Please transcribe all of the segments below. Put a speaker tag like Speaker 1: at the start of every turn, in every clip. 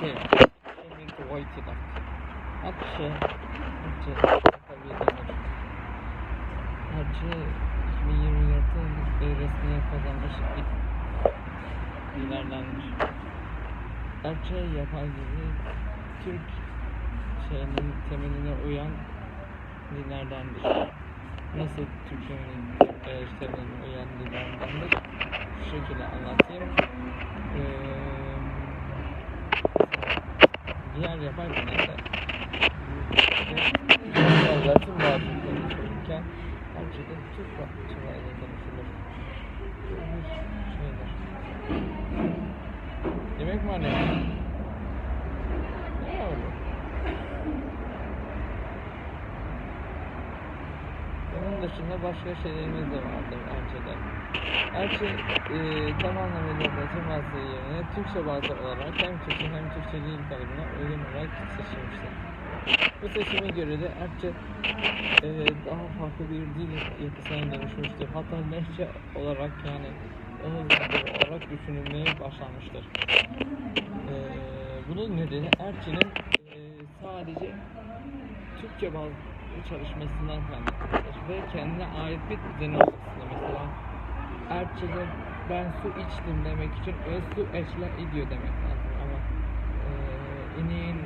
Speaker 1: şey Emir Tuvayti da. Akçe, Akçe, tabii demir. Akçe 2024 resmiyet kazanmış ilerlenmiş. Akçe yapay dizi Türk şeyinin temeline uyan dinlerdendir. Nasıl Türkçenin e, temeline uyan dinlerdendir? Şu şekilde anlatayım. Eee diğer yapay dinlerde zaten bazı konuşurken Akçe'de Türk parçalarıyla konuşulur. Bu bir şeydir. Yemek mi anne? Ne oldu? Bunun dışında başka şeylerimiz de vardır Erçe'de. Erçe e, tam anlamıyla Batı mazlığı yerine Türkçe bazı olarak hem Türkçe hem Türkçe değil kalıbına uygun olarak seçilmiştir. Bu seçime göre de Erçe e, daha farklı bir dil yapısına dönüşmüştür. Hatta lehçe olarak yani dilleri olarak düşünülmeye başlanmıştır. E, bunun nedeni Erçe'nin e, sadece Türkçe bazı çalışmasından ve kendine ait bir düzeni olmasında mesela Erçe'de ben su içtim demek için öz su eşler ediyor demek lazım ama e, ineğin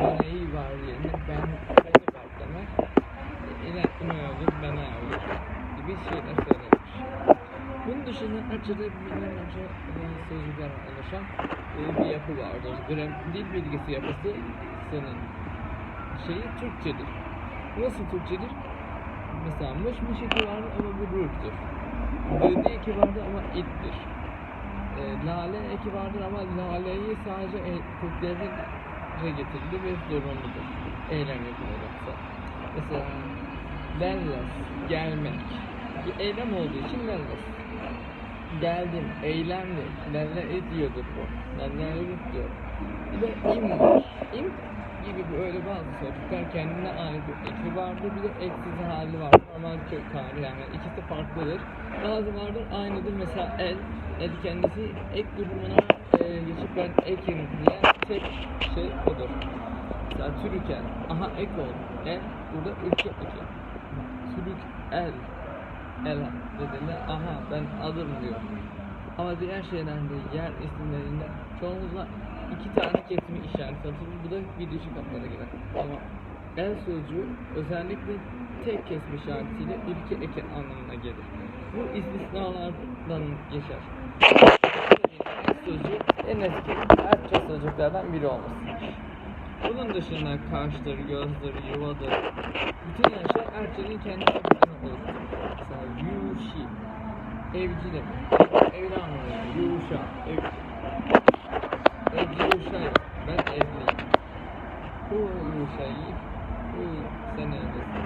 Speaker 1: beneği var yerine ben beni var demek inek ne olur bana olur gibi şeyler söylemiş. Bunun dışında Erçe'de binlerce e, sözcükler oluşan e, bir yapı vardır. Gram, dil bilgisi yapısı senin şeyi Türkçedir. Nasıl Türkçedir? Mesela mış mış eki vardır ama bu rurktur. Gıdı eki vardır ama ittir. E, lale eki vardır ama laleyi sadece e, Türklerince getirildi ve zorunludur. Eylem yapılırsa. Mesela lellas, gelmek. Bir eylem olduğu için lellas. Geldim, eylemli. Lelle ediyordur bu. Lelle diyor. Bir de im var. İm gibi böyle bazı sözcükler kendine ait bir eki vardır. Bir de eksiz hali vardır ama kök hali yani ikisi farklıdır. Bazı vardır aynıdır. Mesela el, el kendisi ek durumuna e, geçip ben ekim diye tek şey odur. Mesela türüken, aha ek oldu. El, burada ülke eki. Türük, el, el dediğinde aha ben adım diyor. Ama diğer şeylerde yer isimlerinde çoğunlukla iki tane kesimi işareti atılır. Bu da bir düşük hatlara girer. Ama el sözcüğü özellikle tek kesme işaretiyle ülke eki anlamına gelir. Bu istisnalardan geçer. El sözcüğü en eski Erkçe sözcüklerden biri olmasıdır. Bunun dışında kaştır, gözdür, yuvadır. Bütün her şey Erkçenin kendi oluşturur. Evci demek. Evlen oluyor, yuşa, evci. Evci ben evliyim. Bu yuşayı, bu sen evlisin.